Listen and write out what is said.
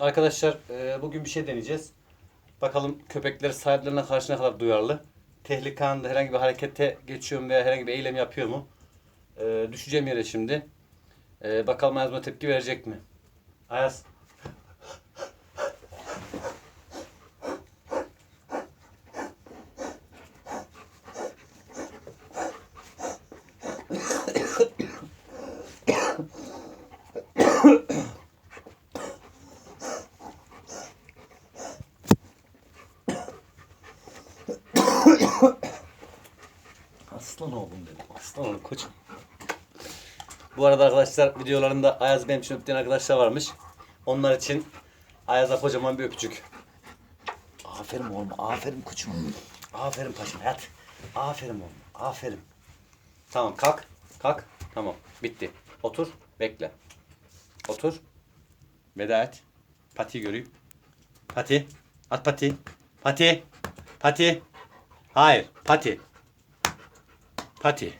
Arkadaşlar e, bugün bir şey deneyeceğiz. Bakalım köpekler sahiplerine karşı ne kadar duyarlı. Tehlike anında herhangi bir harekete geçiyor mu veya herhangi bir eylem yapıyor mu? E, düşeceğim yere şimdi. E, bakalım Ayaz buna tepki verecek mi? Ayaz. Aslan oğlum dedim. Aslan oğlum koçum. Bu arada arkadaşlar videolarında Ayaz benim için öptüğün arkadaşlar varmış. Onlar için Ayaz'a kocaman bir öpücük. Aferin oğlum, aferin koçum. Aferin paşam, yat. Aferin oğlum, aferin. Tamam, kalk, kalk. Tamam, bitti. Otur, bekle. Otur. Veda et. Pati göreyim. Pati. At pati. Pati. Pati. Hayır, pati. Pati.